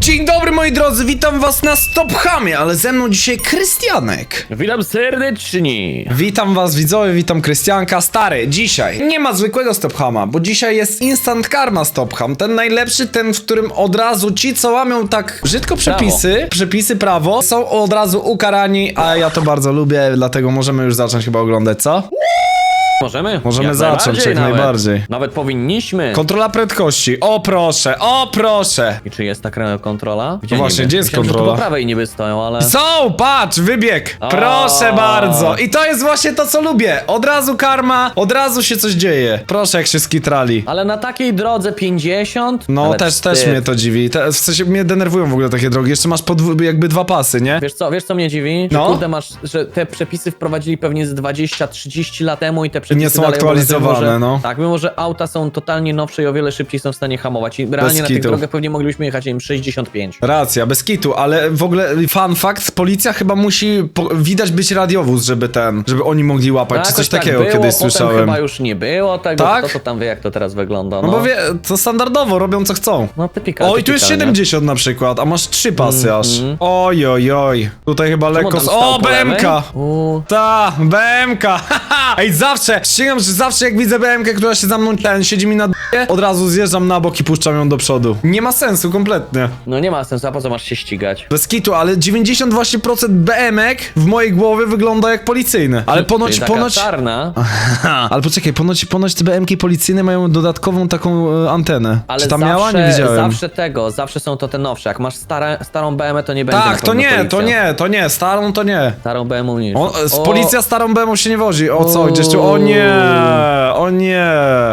Dzień dobry moi drodzy, witam was na Stop Hamie, ale ze mną dzisiaj Krystianek. Witam serdecznie. Witam was widzowie, witam Krystianka. Stary, dzisiaj nie ma zwykłego Stop Hama, bo dzisiaj jest Instant Karma Stop Ham. Ten najlepszy, ten w którym od razu ci co łamią tak brzydko przepisy, przepisy prawo, są od razu ukarani, a ja to bardzo lubię, dlatego możemy już zacząć chyba oglądać, co? Możemy? Możemy Jak zacząć, jak nawet. najbardziej. Nawet powinniśmy. Kontrola prędkości, o proszę, o proszę. I czy jest taka kontrola? Gdzie No właśnie, niby? gdzie jest Myślałem, że kontrola? tu po prawej niby stoją, ale... Są, patrz, wybieg! Proszę O. bardzo! I to jest właśnie to, co lubię. Od razu karma, od razu się coś dzieje. Proszę, jak się skitrali. Ale na takiej drodze 50? No, Ale też, też wstyd. mnie to dziwi. Te, w sensie mnie denerwują w ogóle takie drogi. Jeszcze masz podw- jakby dwa pasy, nie? Wiesz co, wiesz co mnie dziwi? No. Że kurde masz, że te przepisy wprowadzili pewnie z 20-30 lat temu i te przepisy Nie są dalej aktualizowane, obowiązują, mimo, że, no. Tak, mimo że auta są totalnie nowsze i o wiele szybciej są w stanie hamować. I realnie na tych drogach pewnie moglibyśmy jechać, nie wiem, 65. Racja, bez kitu, ale w ogóle fun fact, policja chyba musi, po, widać być radiowóz, żeby ten, żeby oni mogli łapać, czy jakoś coś takiego tak było, kiedyś potem słyszałem. chyba już nie było tego, Tak? kto to tam wie jak to teraz wygląda, No no. bo wie, to standardowo, robią co chcą. No typika, O, i tu jest typika, nie? 70 na przykład, a masz trzy pasy aż. Oj, oj, oj. Tutaj chyba Czemu lekko... tam s- stał O, po lewej? BMK! U, Ta, BMK! Ej, zawsze, ścigam, że zawsze jak widzę BMK, która się za mną ten, siedzi mi na d***ie, od razu zjeżdżam na bok i puszczam ją do przodu. Nie ma sensu kompletnie. No nie ma sensu, a po co masz się ścigać? Bez kitu, ale 92% BMK w mojej głowie wygląda jak policyjne. Ale ponoć, Czyli taka ponoć... czarna, Ale poczekaj, ponoć, ponoć te BMK policyjne mają dodatkową taką e, antenę. ale Czy tam zawsze, miała? Nie widziałem. zawsze tego, zawsze są to te nowsze. Jak masz stare, starą BMW, to nie będzie na Tak, to pewno nie, to policja. nie, to nie, starą to nie. Starą BMW nie. O, z O, policja starą BMO się nie wozi. O co? Gdzieś tu. O nie! O nie!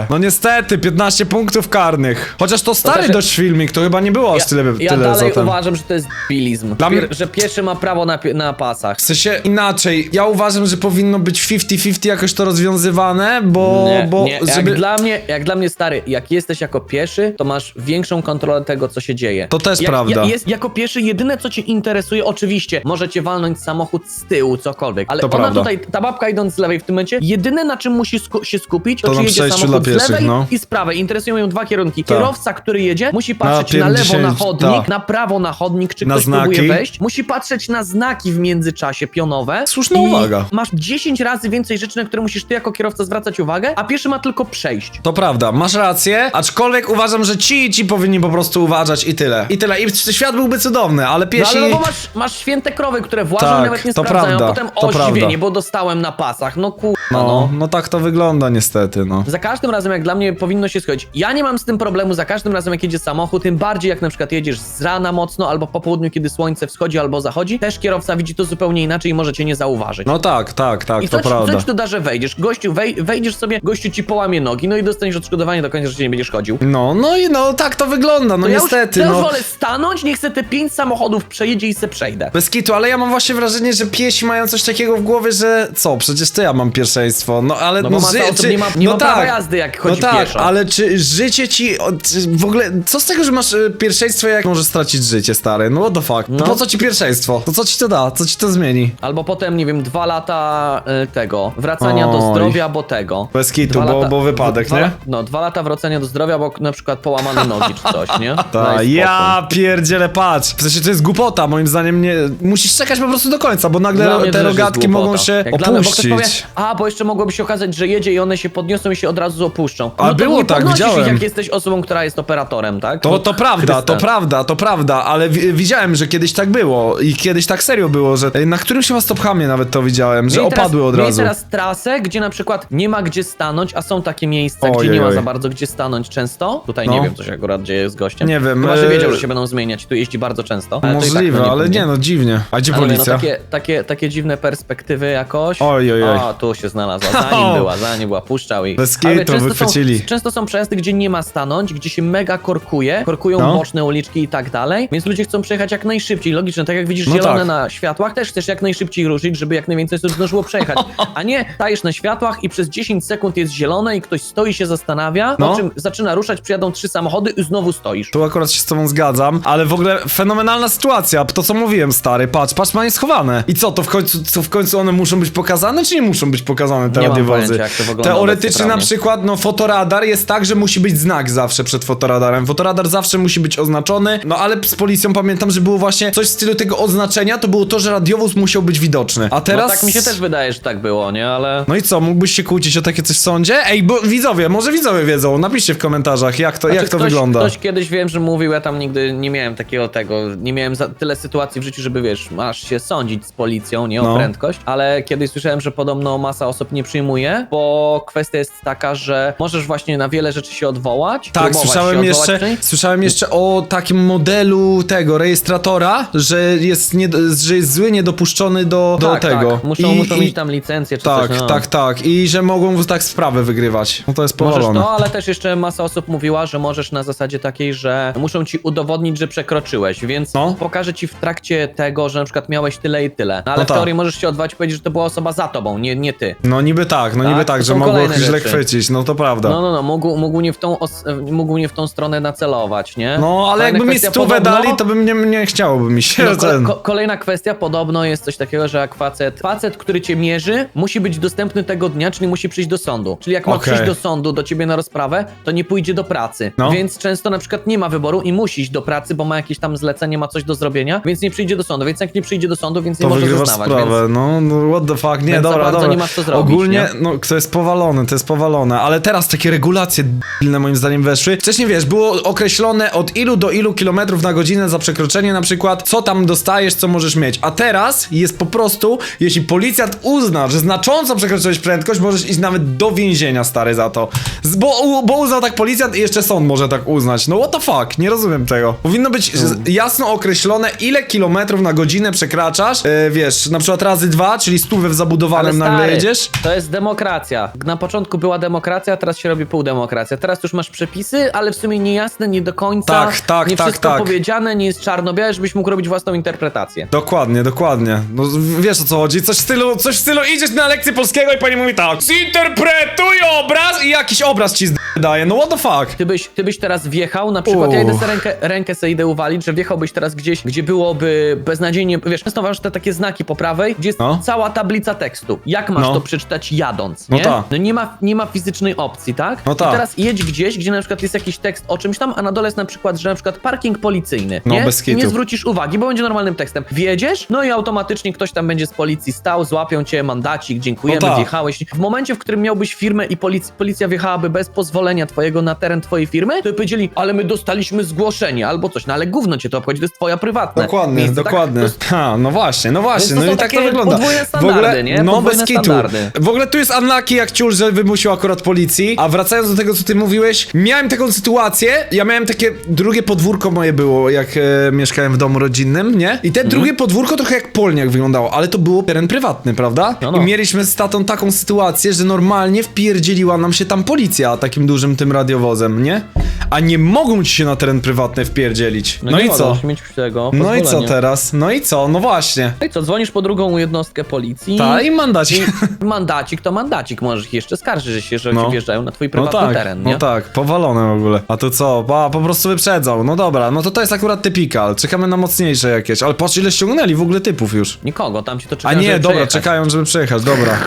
No niestety, 15 punktów karnych. Chociaż to stary też- dość filmik, to chyba nie było aż tyle, ja tyle dalej zatem. uważam, że to jest bilizm. Dla mnie- Że pieszy ma prawo na, na pasach. W sensie inaczej, ja uważam, że powinno być 50-50 jakoś to rozwiązywane, bo, Nie, bo nie. żeby... Jak, dla mnie, jak dla mnie stary, jak jesteś jako pieszy, to masz większą kontrolę tego, co się dzieje. To też jak, prawda. Ja, jest, jako pieszy jedyne, co cię interesuje, oczywiście, możecie walnąć samochód z tyłu, cokolwiek, ale To ona prawda. tutaj, ta babka idąc z lewej w tym momencie, jedyne, na czym musi sku się skupić, to, To czy jedzie samochód z lewej no. i z prawej. Interesują ją dwa kierunki. Tak. Kierowca, który jedzie, musi patrzeć na, Na lewo na 50, chodnik, tak. na prawo na chodnik, czy Na ktoś znaki. próbuje wejść. Musi patrzeć na znaki w międzyczasie pionowe. Słuszna uwaga. Masz 10 razy więcej rzeczy, na które musisz ty jako kierowca zwracać uwagę, a pieszy ma tylko przejść. To prawda, masz rację, aczkolwiek uważam, że ci i ci powinni po prostu uważać i tyle. I tyle. I świat byłby cudowny, ale No piesi... ale no bo masz, masz święte krowy, które włażą Tak, nawet nie to sprawdzają, prawda, potem to o zdziwienie, prawda. bo dostałem na pasach. No kurwa, No, no. no tak to wygląda niestety, no. Za każdym razem, jak dla mnie powinno się schodzić. Ja nie mam z tym problemu, za każdym razem, jak jedzie samochód, tym bardziej jak na przykład jedziesz z rana mocno, albo po południu, kiedy słońce wschodzi albo zachodzi, też kierowca widzi to zupełnie inaczej i może cię nie zauważyć. No tak, tak, tak, I to co ci, prawda. co ci to da, że wejdziesz? Gościu, wej, wejdziesz sobie, gościu ci połamie nogi, no i dostaniesz odszkodowanie do końca, że nie będziesz chodził. No, no i no tak to wygląda, no To ja niestety, już, to no. już wolę stanąć, niech se te pięć samochodów przejedzie i se przejdę. Bez kitu, ale ja mam właśnie wrażenie, że piesi mają coś takiego w głowie, że co, przecież to ja mam pierwszeństwo, no ale No no, ży- czy, nie ma- nie no ma tak, prawa jazdy, jak chodzi No tak, pieszo. ale czy życie ci, o, czy w ogóle, co z tego, że masz y, pierwszeństwo, jak możesz stracić życie, stary, no what the fuck, No. po co ci pierwszeństwo, to co ci to da, co ci to zmieni? Albo potem, nie wiem, dwa lata y, tego, wracania do Oj. zdrowia, bo tego. Bez kitu, Dwa bo, lata- bo wypadek, dwa, nie? No, dwa lata wracania do zdrowia, bo na przykład połamane nogi czy coś, nie? Ta, spokój. ja pierdzielę, patrz. W sensie to jest głupota, moim zdaniem nie... Musisz czekać po prostu do końca, bo nagle mnie te też jest rogatki głupota. mogą się Jak dla mnie, bo ktoś opuścić. powie, a, bo jeszcze mogłoby się okazać, że jedzie i one się podniosą i się od razu opuszczą. A no to było nie tak, podnosisz widziałem. Ich, jak jesteś osobą, która jest operatorem, tak? To, No, to prawda, to Chryste. prawda, to prawda, ale wi widziałem, że kiedyś tak było i kiedyś tak serio było, że na którymś chyba stophamie nawet to widziałem, że Mieli teraz- opadły od mieli razu. teraz trasę, gdzie na przykład nie ma gdzie stanąć, a są takie miejsca, gdzie nie ma za bardzo gdzie stanąć często. Tutaj No. nie wiem, co się akurat dzieje z gościem. Nie wiem, Chyba, że e, wiedział, że się będą zmieniać. Tu jeździ bardzo często. Ale to i tak, Możliwe, no ale nie no, dziwnie. A gdzie Ale mówię, policja? No, takie, takie, takie dziwne perspektywy jakoś. Oj, oj, oj. A, tu się znalazła, za nim była, za nim była, puszczał i... Bez Ale kitu, często wychwycili. Są, często są przejazdy, gdzie nie ma stanąć, gdzie się mega korkuje, korkują No. boczne uliczki i tak dalej, więc ludzie chcą przejechać jak najszybciej. Logiczne, tak jak widzisz No zielone tak. na światłach, też chcesz jak najszybciej ruszyć, żeby jak najwięcej osób zdążyło przejechać. A nie, stajesz na światłach i przez 10 sekund jest zielone i ktoś stoi się zastanawia, No. po czym zaczyna ruszać, przyjadą trzy samochody i znowu stoisz. Tu akurat się z tobą zgadzam, ale w ogóle fenomenalna sytuacja, to co mówiłem stary, patrz, patrz, ma je schowane. I co, to w końcu, co w końcu one muszą być pokazane, czy nie muszą być pokazane te Nie mam radiowozy. pojęcia, jak to wygląda Teoretycznie na przykład, no fotoradar jest tak, że musi być znak zawsze przed fotoradarem. Fotoradar zawsze musi być oznaczony, no ale z policją pamiętam, że było właśnie coś w stylu tego oznaczenia, to było to, że radiowóz musiał być widoczny. A teraz... No tak mi się też wydaje, że tak było, nie? Ale... No i co, mógłbyś się kłócić o takie coś w sądzie? Ej, bo widzowie, może widzowie wiedzą, napiszcie w komentarzach, jak to, Znaczy, jak to ktoś, wygląda. Ktoś kiedyś wiem, że mówił, ja tam nigdy nie miałem takiego tego, nie miałem za, tyle sytuacji w życiu, żeby wiesz, masz się sądzić z policją, nie o No. prędkość, ale kiedyś słyszałem, że podobno masa osób nie przyjmuje, bo kwestia jest taka, że możesz właśnie na wiele rzeczy się odwołać. Tak, próbować słyszałem się odwołać jeszcze, słyszałem jeszcze o takim modelu tego rejestratora, że jest, nie, że jest zły, niedopuszczony do, do tak, tego. Tak. Muszą, I- muszą i- mieć tam licencję czy Tak, coś. No. tak, tak. I że mogą tak sprawę wygrywać. No to jest Możesz powalone. to, ale też jeszcze masa osób mówiła, że możesz na zasadzie takiej, że muszą ci udowodnić, że przekroczyłeś, więc No. pokażę ci w trakcie tego, że na przykład miałeś tyle i tyle. No ale No w tak. teorii możesz się odwołać i powiedzieć, że to była osoba za tobą, nie, nie ty. No niby tak, no Tak, niby to tak, że są mogło kolejne źle rzeczy. chwycić, no to prawda. No, no, no, mógł, mógł, nie w tą os- mógł nie w tą stronę nacelować, nie? No, ale Kolejna jakby mi kwestia, stówę podobno- dali, to bym nie, nie chciałoby mi się No, ten... ko- kolejna kwestia, podobno jest coś takiego, że jak facet, facet, który cię mierzy, musi być dostępny tego dnia, czyli musi przyjść do sądu. Czyli jak ma Okej. przyjść do sądu, do ciebie na rozprawę, to nie pójdzie do pracy. No. Więc często na przykład nie ma wyboru i musi iść do pracy, bo ma jakieś tam zlecenie, ma coś do zrobienia, więc nie przyjdzie do sądu. Więc jak nie przyjdzie do sądu, więc nie To może wygrywasz zeznawać. sprawę, Więc... no, no what the fuck, nie, Więc za dobra, bardzo dobra. nie masz co zrobić, Ogólnie, nie? no, to jest powalone, to jest powalone, ale teraz takie regulacje d***ne moim zdaniem weszły. Wcześniej, wiesz, było określone od ilu do ilu kilometrów na godzinę za przekroczenie na przykład, co tam dostajesz, co możesz mieć, a teraz jest po prostu, jeśli policjant uzna, że znacząco przekroczyłeś prędkość, możesz iść nawet do więzienia, stary, za to. Z, bo, bo uznał tak policjant i jeszcze sąd może tak uznać. No what the fuck, nie rozumiem tego. Powinno być z- jasno określone, ile kilometrów na godzinę przekraczasz, e, wiesz, na przykład razy dwa, czyli stówę w zabudowanym nagle stary, jedziesz. To jest demokracja. Na początku była demokracja, teraz się robi półdemokracja. Teraz już masz przepisy, ale w sumie niejasne, nie do końca. Tak, tak, nie tak, wszystko tak. powiedziane, nie jest czarno-białe, żebyś mógł robić własną interpretację. Dokładnie, dokładnie. No wiesz o co chodzi. Coś w stylu, coś w stylu idziesz na lekcję polskiego i pani mówi tak. Zinterpretuj obraz i jakiś obraz ci daje. No what the fuck? Ty byś, ty byś teraz wjechał, na przykład, ja idę sobie rękę, rękę sobie idę uwalić, że wjechałbyś teraz gdzieś, gdzie byłoby beznadziejnie, wiesz, często masz te takie znaki po prawej, gdzie jest No. cała tablica tekstu. Jak masz No. to przeczytać jadąc, No nie? tak. No nie ma, nie ma fizycznej opcji, tak? No tak. I teraz jedź gdzieś, gdzie na przykład jest jakiś tekst o czymś tam, a na dole jest na przykład, że na przykład parking policyjny, No, nie? bez kitu. nie zwrócisz uwagi, bo będzie normalnym tekstem. Wjedziesz, no i automatycznie ktoś tam będzie z policji stał, złapią cię, mandacik, dziękujemy, No tak. wjechałeś. W momencie, w którym miałbyś firmę i polic policja wjechałaby bez pozwolenia twojego na teren twojej firmy, to by powiedzieli, ale my dostaliśmy zgłoszenie albo coś, no ale gówno cię to obchodzi, to jest twoja prywatna. Dokładnie, miejsce, tak? dokładnie. Jest- Ha, no właśnie, no właśnie, no i tak to wygląda. w ogóle, standardy, nie? no bez kitu. W ogóle tu jest unlucky jak ciul, że wymusił akurat policji, a wracając do tego, co ty mówiłeś, miałem taką sytuację, ja miałem takie, drugie podwórko moje było, jak e, mieszkałem w domu rodzinnym, nie? I te Mhm. drugie podwórko trochę jak polniak wyglądało, ale to było teren prywatny, prawda? No, no. I mieliśmy z tatą taką sytuację, że normalnie wpierdzieliła nam się tam policja takim dużym tym radiowozem, nie? A nie mogą ci się na teren prywatny wpierdzielić. No, nie i mogą co? mieć tego No i co teraz? No i co? No właśnie. No i co, dzwonisz po drugą jednostkę policji. Ta i mandacik. Mandacik to mandacik, możesz ich jeszcze skarżyć się, że No. ci wjeżdżają na twój No prywatny tak, teren, nie? no tak, powalone w ogóle. A to co? A, po prostu wyprzedzał. No dobra, no to to jest akurat typikal. Czekamy na mocniejsze jakieś. Ale patrz ile ściągnęli w ogóle typów już. Nikogo, tam ci to A nie, żeby dobra, przejechać. czekają, żeby przejechać, dobra.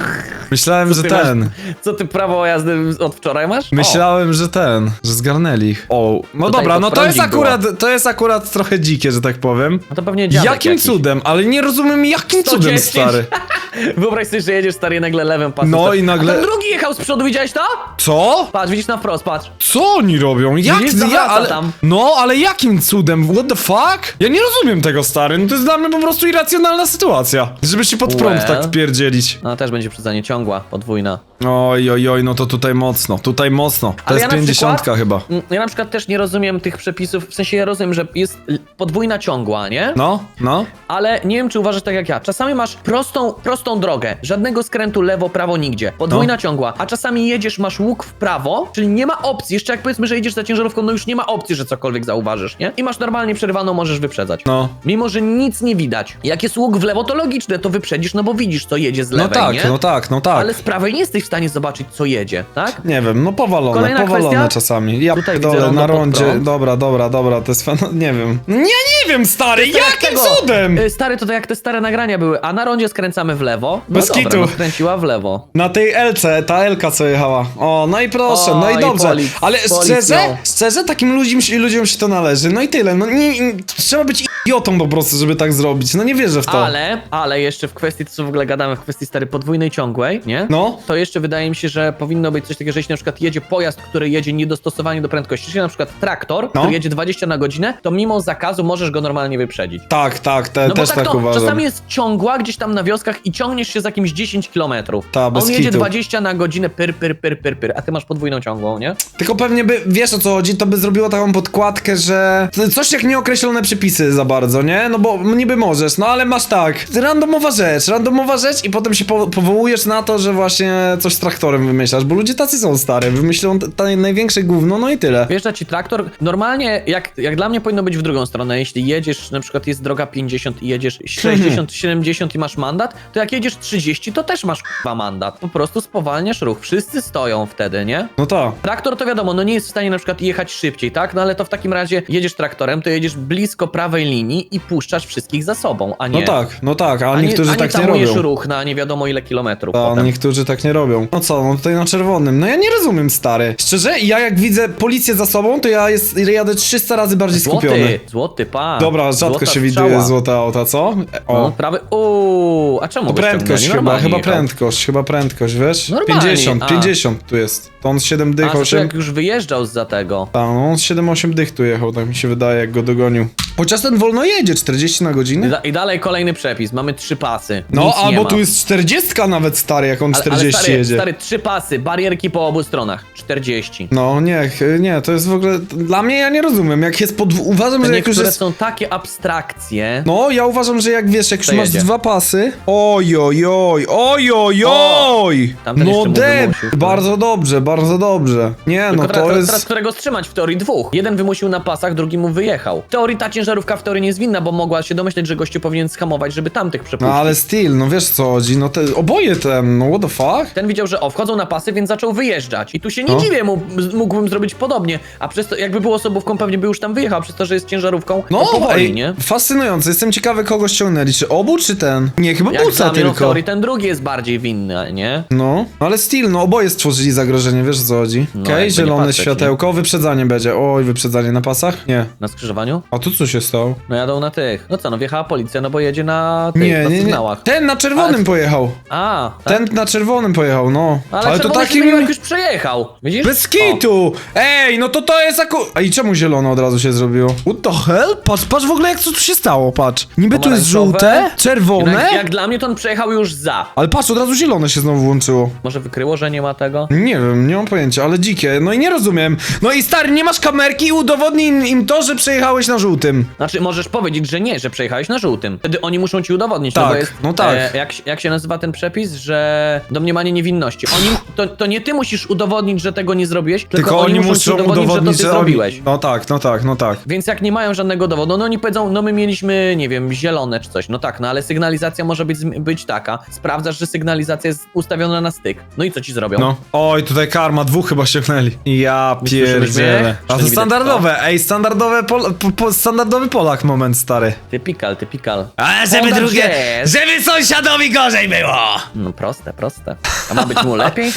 Myślałem, że ty masz- ten. Co ty prawo jazdy od wczoraj masz? Myślałem, że ten, że zgarnęli ich. O, no Tutaj dobra, no to jest akurat, to jest akurat trochę dzikie, że tak powiem. No to pewnie dziadek Jakim jakiś. cudem? Ale nie rozumiem jakim cudem, 110. stary. Wyobraź sobie, że jedziesz stary i nagle lewym pasem. No i nagle- A ten drugi jechał z przodu, widziałeś to? Co? Patrz, widzisz na wprost, patrz. Co oni robią? Jak? Widzisz, ja, zawraca ale, tam. No, ale jakim cudem? What the fuck? Ja nie rozumiem tego, stary. No to jest dla mnie po prostu irracjonalna sytuacja. Żeby się pod prąd Well. tak wpierdzielić. No też będzie przyznanie ciągła, podwójna. Oj, oj, oj, no to tutaj mocno. Tutaj mocno. To Ale jest ja na pięćdziesiątka chyba. Mm, Ja na przykład też nie rozumiem tych przepisów, w sensie ja rozumiem, że jest l- podwójna ciągła, nie? No, no. Ale nie wiem, czy uważasz tak jak ja. Czasami masz prostą, prostą drogę, żadnego skrętu lewo, prawo, nigdzie. Podwójna No. ciągła. A czasami jedziesz, masz łuk w prawo, czyli nie ma opcji. Jeszcze jak powiedzmy, że jedziesz za ciężarówką, no już nie ma opcji, że cokolwiek zauważysz, nie? I masz normalnie przerywaną, możesz wyprzedzać. No. Mimo, że nic nie widać. Jak jest łuk w lewo, to logiczne, to wyprzedzisz, no bo widzisz, co jedzie z No lewej, tak, nie? no tak, no tak. Ale z prawej nie jesteś w stanie zobaczyć, co jedzie, tak? Nie wiem, no powalone, Kolejna powalone kwestia? czasami. Ja Tutaj dole rondo na pod rondzie. prąd. Dobra, dobra, dobra, to jest fan... Nie wiem. Nie, nie wiem, stary, To jak jakim tego? cudem? Y, Stary, to, to jak te stare nagrania były, a na rondzie skręcamy w lewo. No Bez dobra, kitu. no skręciła w lewo. Na tej Elce, ta Elka co jechała. O, no i proszę, no i dobrze. polic- Ale policją. szczerze, szczerze, takim ludziom, się- ludziom się to należy. No i tyle. No nie, nie, trzeba być idiotą po prostu, żeby tak zrobić. No nie wierzę w to. Ale, ale jeszcze w kwestii, co w ogóle gadamy, w kwestii stary podwójnej ciągłej, nie? No. To jeszcze wydaje mi się, że powinno być coś takiego, że jeśli na przykład jedzie pojazd, który jedzie niedostosowany do prędkości, czyli na przykład traktor, No. który jedzie 20 na godzinę, to mimo zakazu możesz go normalnie wyprzedzić. Tak, tak, te, No też tak, tak to uważam. czasami jest ciągła gdzieś tam na wioskach i ciągniesz się za kimś 10 kilometrów. Ta, bez On jedzie kitu. 20 na godzinę, pyr, pyr, pyr, pyr, pyr, a ty masz podwójną ciągłą, nie? Tylko pewnie by, wiesz o co chodzi, to by zrobiło taką podkładkę, że coś jak nieokreślone przepisy za bardzo, nie? No bo niby możesz, no ale masz tak, randomowa rzecz, randomowa rzecz i potem się po, powołujesz na to, że właśnie coś z traktorem wymyślasz, bo ludzie tacy są stary, wymyślą t- t- największe gówno, no i tyle. Wjeżdża ci traktor. Normalnie, jak, jak dla mnie powinno być w drugą stronę. Jeśli jedziesz, na przykład jest droga 50 i jedziesz 60, 70 i masz mandat, to jak jedziesz 30, to też masz chyba mandat. Po prostu spowalniasz ruch. Wszyscy stoją wtedy, nie? No tak. Traktor to wiadomo, no nie jest w stanie na przykład jechać szybciej, tak? No ale to w takim razie jedziesz traktorem, to jedziesz blisko prawej linii i puszczasz wszystkich za sobą, a nie. No tak, no tak, a, A niektórzy nie, a tak nie tamujesz robią. ruch na nie wiadomo ile kilometrów. A potem. niektórzy tak nie robią. No co, no tutaj na czerwonym. No ja nie rozumiem, stary. Szczerze, ja jak widzę policję za sobą, to ja jest, jadę 300 razy bardziej skupiony. Złoty, złoty pan. Dobra, rzadko Złota się widuje złote auta, co? O. No, prawy. Uuu, a czemu To go prędkość chyba, Normalnie chyba jechał. prędkość, chyba prędkość, wiesz? Normalnie, 50, a. 50 tu jest. To on z 7 A, dych, to 8... jak już wyjeżdżał z za tego. Ta, no on z 7-8 dych tu jechał, tak mi się wydaje, jak go dogonił. Chociaż ten wolno jedzie, 40 na I, godzinę. da, I dalej kolejny przepis. Mamy trzy pasy. No, Nic nie albo ma. tu jest 40 nawet stary, jak on Ale- 40 ale stary, jedzie. Stary, trzy pasy, barierki po obu stronach. 40. No nie, ch- nie, to jest w ogóle. Dla mnie ja nie rozumiem. Jak jest pod. Uważam, Te że jak już niektóre jest. są takie abstrakcje. No, ja uważam, że jak wiesz, jak już To masz jedzie. dwa pasy. Oj, oj, oj, oj, oj, oj! tamten No jeszcze mu deb, wymusił. bardzo dobrze, bardzo dobrze. Nie, Tylko no teraz, to teraz jest. którego wstrzymać w teorii dwóch. Jeden wymusił na pasach, drugi mu wyjechał. W teorii ta ciężarówka w teorii nie jest winna, bo mogła się domyśleć, że gościu powinien schamować, żeby tamtych No przepuścić. ale styl, no wiesz co chodzi, no te oboje ten, no what the fuck? Ten widział, że o, wchodzą na pasy, więc zaczął wyjeżdżać. I tu się nie No. dziwię, mu, mógłbym zrobić podobnie. A przez to, jakby było osobówką, pewnie by już tam wyjechał, przez to, że jest ciężarówką. No, to powoli, ej, nie? fascynujące, jestem ciekawy kogo ściągnęli, czy obu, czy ten? Nie, chyba Jak buca dla mnie, no w tylko. teorii ten drugi jest bardziej winny, nie? No, ale styl, no oboje stworzyli zagrożenie, wiesz o co chodzi? No, Okej, jakby nie zielone patrzeć, światełko, wyprzedzanie będzie. Oj, wyprzedzanie na pasach? Nie. Na skrzyżowaniu? A tu co się stało? No jadą na tych. No co, no wjechała policja, no bo jedzie na tych, Nie, na nie, nie. sygnałach. Ten na czerwonym Ale- pojechał. A, tak? Ten na czerwonym pojechał, no. Ale, Ale to takim... jak już przejechał. Widzisz? Bez kitu! Ej, no to to jest aku... A i czemu zielone od razu się zrobiło? What the hell? Patrz, patrz w ogóle jak co tu się stało, patrz. Niby tu jest Pomarańczowe. żółte, czerwone, Jak, jak dla mnie to on przejechał już za. ale patrz, od razu zielone się znowu włączyło. Może wykryło, że nie ma tego? Nie wiem, nie mam pojęcia, ale dzikie. No i nie rozumiem. No i stary, nie masz kamerki i udowodnij im to, że przejechałeś na żółtym. Znaczy, możesz powiedzieć, że nie, że przejechałeś na żółtym. Wtedy oni muszą ci udowodnić, Tak, no bo jest, no tak. E, jak, się- jak się nazywa ten przepis, że domniemanie niewinności. Oni, to, to nie ty musisz udowodnić, że tego nie zrobić, tylko, Tylko oni muszą ci udowodnić, że to ty zrobiłeś. No tak, no tak, no tak. Więc jak nie mają żadnego dowodu, no oni powiedzą, no my mieliśmy, nie wiem, zielone czy coś. No tak, no ale sygnalizacja może być, być taka. Sprawdzasz, że sygnalizacja jest ustawiona na styk. No i co ci zrobią? No. Oj, tutaj karma, dwóch chyba ściągnęli. Ja słyszymy pierdzielę. A Czy to widać standardowe, ej, standardowe pol, po, po, standardowy Polak moment, stary. Typikal, typikal. A żeby drugie- żeby sąsiadowi gorzej było! No proste, proste. A ma być mu lepiej?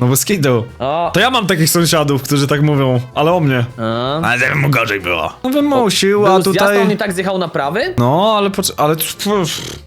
No bo skidu. O, To ja mam takich sąsiadów, którzy tak mówią, ale o mnie. a. Ale żeby mu gorzej było. No wymusił, Był a zjazd, tutaj... on nie tak zjechał na prawy? No, ale pocz- ale,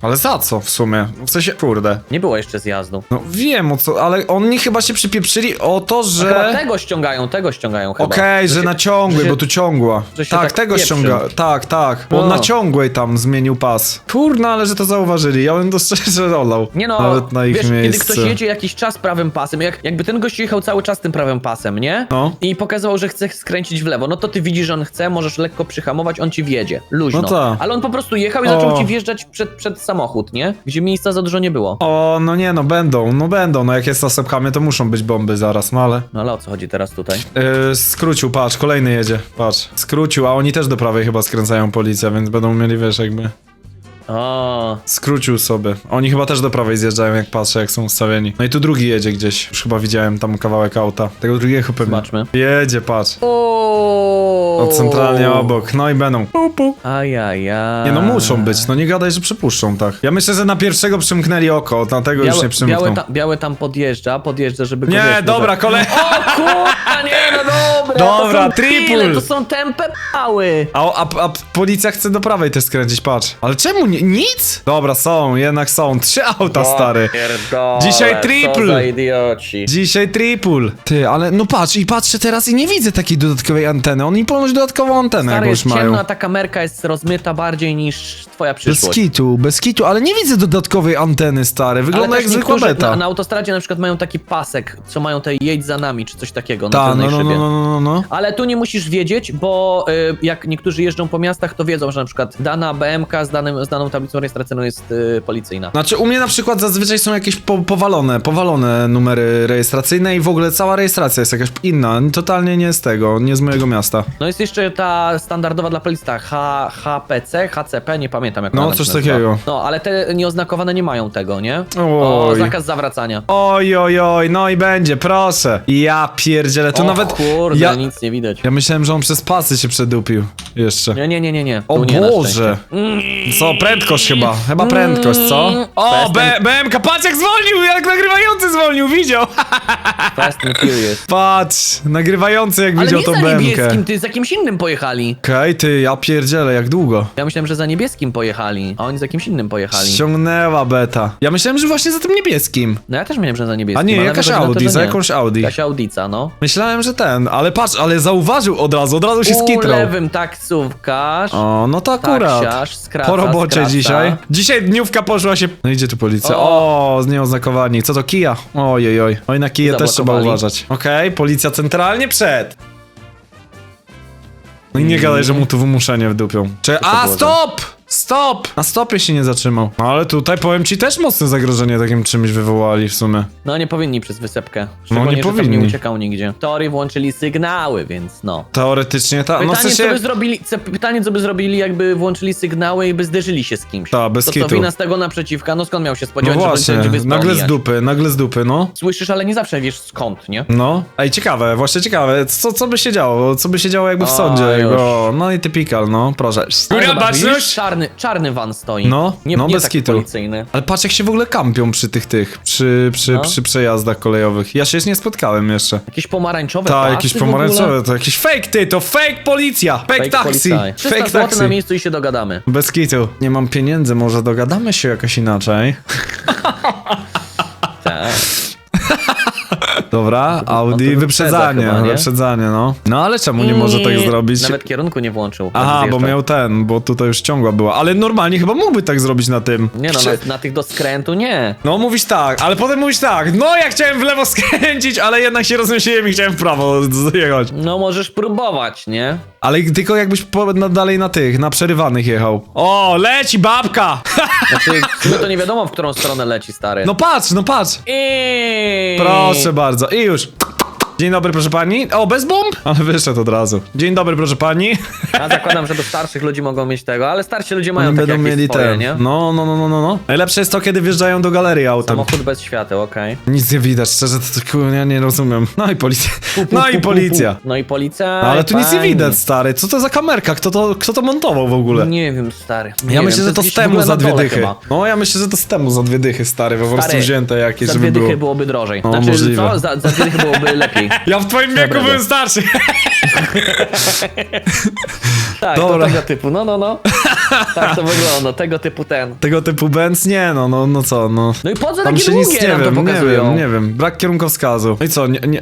ale za co w sumie? W sensie, kurde. Nie było jeszcze zjazdu. No wiem o co, ale oni chyba się przypieprzyli o to, że... Chyba tego ściągają, tego ściągają chyba. Okej, że się- na ciągłej, że się- bo tu ciągła. że się Tak, tak tego pieprzył. ściąga. Tak, tak. Bo O. na ciągłej tam zmienił pas. Kurna, ale że to zauważyli. Ja bym to szczerze rolał. Nie no, Nawet na ich wiesz, miejsce. kiedy ktoś jedzie jakiś czas prawym pasem, jak, jakby ten gość jechał cały czas tym prawym pasem, nie? No. I pokazywał, że chce skręcić w lewo, no to ty widzisz, że on chce, możesz lekko przyhamować, on ci wjedzie, luźno. No tak. Ale on po prostu jechał i zaczął O. ci wjeżdżać przed, przed samochód, nie? Gdzie miejsca za dużo nie było. O, no nie, no będą, no będą. No jak jest na sepkamie, to muszą być bomby zaraz, no ale... No ale o co chodzi teraz tutaj? Yy, skrócił, patrz, kolejny jedzie, patrz. Skrócił, a oni też do prawej chyba skręcają policja, więc będą mieli, wiesz, jakby... O, Skrócił sobie. Oni chyba też do prawej zjeżdżają, jak patrzę, jak są ustawieni. No i tu drugi jedzie gdzieś. Już chyba widziałem tam kawałek auta. Tego drugiego pewnie. Zobaczmy. Jedzie, patrz. o. No centralnie obok. No i będą. Pu, pu. Ajajaj. Nie no, muszą być. No nie gadaj, że przypuszczą, tak. Ja myślę, że na pierwszego przymknęli oko, na tego już Białe, nie przymkną. białe, ta, białe tam podjeżdża, podjeżdża, żeby go Nie, wiesz, dobra, może- kolej. O kurwa, nie no dobra. Dobra, to są triple. pile, To są tempe pały. A, a, a policja chce do prawej też skręcić, patrz. Ale czemu nie, nic? Dobra, są, jednak są. Trzy auta, stary. Pierdolę, Dzisiaj Co triple. idioci. Dzisiaj triple. Ty, ale no patrz, i patrzę teraz i nie widzę takiej dodatkowej anteny. Oni ponoć dodatkową antenę Stary, jakąś jest mają. ciemno, a ta kamerka jest rozmyta bardziej niż twoja Bez przyszłość. kitu, bez kitu, ale nie widzę dodatkowej anteny, stary. Ale Wygląda też jak zwykła niektórzy beta. na, na autostradzie na przykład mają taki pasek, co mają te jedź za nami, czy coś takiego na Ta, tylnej no, no, szybie. no, no, no, no. Ale tu nie musisz wiedzieć, bo y, jak niektórzy jeżdżą po miastach, to wiedzą, że na przykład dana BMK z, danym, z daną tablicą rejestracyjną jest y, policyjna. Znaczy u mnie na przykład zazwyczaj są jakieś po, powalone, powalone numery rejestracyjne i w ogóle cała rejestracja jest jakaś inna. Totalnie nie z tego, nie z mojego miasta. No jest jeszcze ta standardowa dla policji, ta H, HPC, HCP, nie pamiętam jak No, ona tam coś się nazywa. takiego. No, ale te nieoznakowane nie mają tego, nie? O, Oj. zakaz zawracania. Oj, oj, oj, no i będzie, proszę. Ja pierdzielę, to o, nawet... kurde, ja, nic nie widać. ja myślałem, że on przez pasy się przedupił jeszcze. Nie, nie, nie, nie, nie. O Tu nie, na Boże. szczęście. Co, prędkość chyba, chyba prędkość, co? O, Fast B, and- BMK, patrz jak zwolnił, jak nagrywający zwolnił, widział. Fast and Furious. Patrz, nagrywający jak Ale widział nie tą za BMK. niebieskim, ty z jakimś innym pojechali. Okej, ty, ja pierdzielę, jak długo? Ja myślałem, że za niebieskim pojechali, a oni z jakimś innym pojechali. Ściągnęła beta. Ja myślałem, że właśnie za tym niebieskim. No ja też myślałem, że za niebieskim. A nie, ale jakaś wychodzi na to, Audi, że za nie. jakąś Audi. Jakaś Audica, no. Myślałem, że ten, ale patrz, ale zauważył od razu, od razu się U skitrał. lewym taksówkarz. O, no to akurat. Taksiarz, skraca, po robocie skraca. dzisiaj. Dzisiaj dniówka poszła się... No idzie tu policja. O. Z nieoznakowani. Co to kija? Ojej, oj. Oj, na kije też trzeba Zablokowali. uważać. Okej, policja centralnie przed. No i nie gadaj, że mu tu wymuszenie wdupią. Czy... A, było stop! Stop! Na stopie się nie zatrzymał. No ale tutaj powiem ci też mocne zagrożenie takim czymś wywołali w sumie. No nie powinni przez wysepkę. Szczególnie, nie że tam powinni. nie uciekał nigdzie. W teorii włączyli sygnały, więc no. Teoretycznie ta... No w Pytanie, co by sensie... zrobili, co, pytanie, co by zrobili, jakby włączyli sygnały i by zderzyli się z kimś. Ta, bez to co, kitu. wina z tego naprzeciwka, no skąd miał się No spodziewać, że właśnie, będzie nagle z dupy, nagle z dupy, no. Słyszysz, ale nie zawsze wiesz skąd, nie? No. Ej, ciekawe, właśnie ciekawe, co, co by się działo, co by się działo jakby w O, sądzie, już. no i typikal, no, proszę. Góra zobacz, widzisz, baczność! czarny, czarny van stoi. No, nie, no nie bez taki kitu. policyjny. Ale patrz jak się w ogóle kampią przy tych, tych, przy, przy, No. przy przejazdach kolejowych. Ja się nie spotkałem jeszcze. Jakieś pomarańczowe Tak, pasy jakieś w ogóle? pomarańczowe, to jakiś fake ty, to fake policja, fake, Fake taxi, policaj. 300 fake zł taxi. na miejscu i się dogadamy. Bez kitu. Nie mam pieniędzy, może dogadamy się jakoś inaczej. Tak. Dobra, to Audi, wyprzedza wyprzedzanie, chyba, nie? wyprzedzanie, no. No ale czemu nie może tak zrobić? Nawet kierunku nie włączył. Aha, bo miał ten, bo tutaj już ciągła była. Ale normalnie chyba mógłby tak zrobić na tym. Nie no, na, na tych do skrętu nie. No mówisz tak, ale potem mówisz tak, no ja chciałem w lewo skręcić, ale jednak się rozmyśliłem i chciałem w prawo zjechać. No możesz próbować, nie? Ale tylko jakbyś po, na, dalej na tych, na przerywanych jechał. O, leci babka! Znaczy, sumie to nie wiadomo, w którą stronę leci, stary. No patrz, no patrz. I... Proszę bardzo, i już. Dzień dobry, proszę pani. O, bez bomb? Ale wyszedł od razu. Dzień dobry, proszę pani. Ja zakładam, że do starszych ludzi mogą mieć tego, ale starsi ludzie mają Oni takie będą jakieś mieli swoje, ten. nie? No, no, no, no, no, no. Najlepsze jest to, kiedy wjeżdżają do galerii autem. Samochód bez świateł, okej. Nic nie widać, szczerze, to, to kurwa, ja nie rozumiem. No i policja. No i policja. No i policja. No, ale tu nic nie widać, stary. Co to za kamerka? Kto to, kto to montował w ogóle? Nie wiem, stary. Nie Ja wiem, myślę, że to jest z gdzieś w temu ogóle za na dwie dole dychy. Chyba. No ja myślę, że to z temu za dwie dychy, stary, po prostu Stary, wzięte jakieś, Za żeby dwie dychy było. byłoby drożej. O, znaczy, możliwe. co? Za, za dwie dychy byłoby lepiej. Ja w twoim wieku Dobra. byłem starszy. Tak, Dobra. to tego typu, no, no, no. Tak to wygląda, tego typu ten. Tego typu Benz? Nie, no, no, no co, no. No i po co Tam takie się nic długie nie nam to wiem, nie pokazują? wiem, nie wiem. Brak kierunkowskazu. No i co, nie, nie, nie.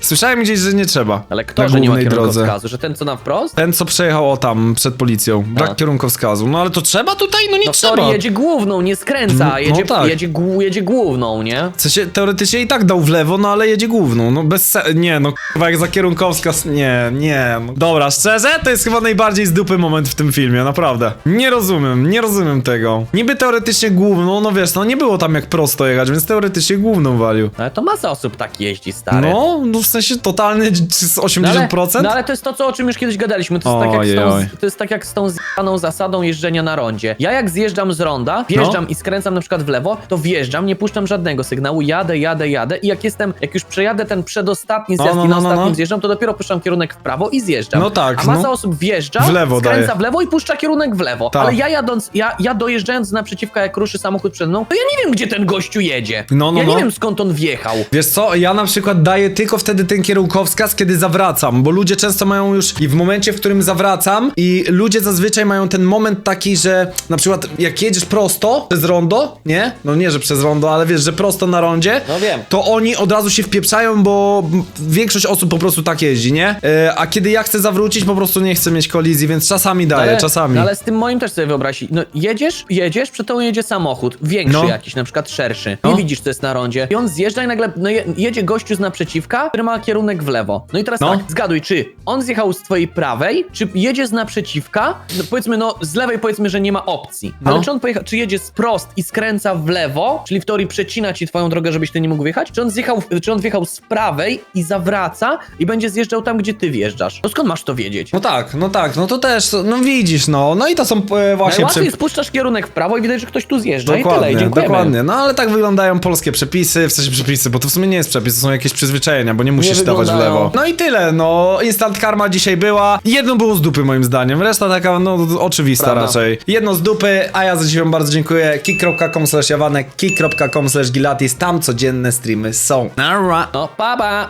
Słyszałem gdzieś, że nie trzeba. Ale kto, na że nie ma głównej drodze. kierunkowskazu? Że ten, co na wprost? Ten, co przejechał o tam, przed policją. Brak A. kierunkowskazu. No ale to trzeba tutaj? No nie No trzeba. teorii jedzie główną, nie skręca, No, jedzie, no tak. jedzie, głu- jedzie główną, nie? W sensie, teoretycznie i tak dał w lewo, no ale jedzie główną. No bez se... Nie, no k***wa, jak za kierunkowskaz... Nie, nie. No. Dobra, szczerze, to jest chyba najbardziej z dupy moment w tym filmie, naprawdę. Nie rozumiem, nie rozumiem tego. Niby teoretycznie główną, no wiesz, no nie było tam jak prosto jechać, więc teoretycznie główną walił. Ale to masa osób tak jeździ, stary. No, no w sensie totalny z No ale, 80%? no ale to jest to, co, o czym już kiedyś gadaliśmy. To jest, tak jak, z tą, oj. to jest tak jak z tą zjebaną zasadą jeżdżenia na rondzie. Ja jak zjeżdżam z ronda, wjeżdżam No. i skręcam na przykład w lewo, to wjeżdżam, nie puszczam żadnego sygnału, jadę, jadę, jadę i jak jestem, jak już przejadę ten przedostatni No, zjazd no, i na no, no, ostatnim no. zjeżdżam, to dopiero puszczam kierunek w prawo i zjeżdżam. No tak, A masa no. osób wjeżdża, W lewo skręca daje. w lewo i puszcza kierunek w lewo. Tak. Ale ja jadąc, ja, ja dojeżdżając naprzeciwka, jak ruszy samochód przed mną, to ja nie wiem, gdzie ten gościu jedzie. No, no, ja nie no. wiem, skąd on wjechał. Wiesz co, ja na przykład daję tylko wtedy ten kierunkowskaz, kiedy zawracam, bo ludzie często mają już i w momencie, w którym zawracam i ludzie zazwyczaj mają ten moment taki, że na przykład jak jedziesz prosto przez rondo, nie? No nie, że przez rondo, ale wiesz, że prosto na rondzie, No wiem. to oni od razu się wpieprzają, bo większość osób po prostu tak jeździ, nie? E, a kiedy ja chcę zawrócić, po prostu nie chcę mieć kolizji, więc czasami daję, ale, czasami. No ale z tym moim też sobie wyobraź. No jedziesz, jedziesz, przed tobą jedzie samochód, większy No. jakiś, na przykład szerszy. No. Nie widzisz, co jest na rondzie. I on zjeżdża i nagle no, je, jedzie gościu z naprzeciwka, który ma kierunek w lewo. No i teraz No. tak, zgaduj, czy on zjechał z twojej prawej, czy jedzie z naprzeciwka, no, powiedzmy, no z lewej powiedzmy, że nie ma opcji. No. Ale czy on pojechał, czy jedzie sprost i skręca w lewo, czyli w teorii przecina ci twoją drogę, żebyś ty nie mógł wjechać, czy on zjechał, czy on wjechał z prawej i zawraca i będzie zjeżdżał tam, gdzie ty wjeżdżasz. To skąd masz to wiedzieć? No tak, no tak, no to też, no widzisz, no, no i to są e, właśnie... Najłatwiej przy- spuszczasz kierunek w prawo i widać, że ktoś tu zjeżdża i tyle, i Dokładnie, dokładnie. No ale tak wyglądają polskie przepisy, w sensie przepisy, bo to w sumie nie jest przepis, to są jakieś przyzwyczajenia, bo nie musisz dawać w lewo. No i tyle, no. Instant karma dzisiaj była. Jedno było z dupy moim zdaniem, reszta taka, no, oczywista Prawda. raczej. Jedno z dupy, a ja za dzisiaj wam bardzo dziękuję. kick.com slash jawanek, kick.com slash gilatis, tam codzienne streamy są. Nara. No, pa, pa!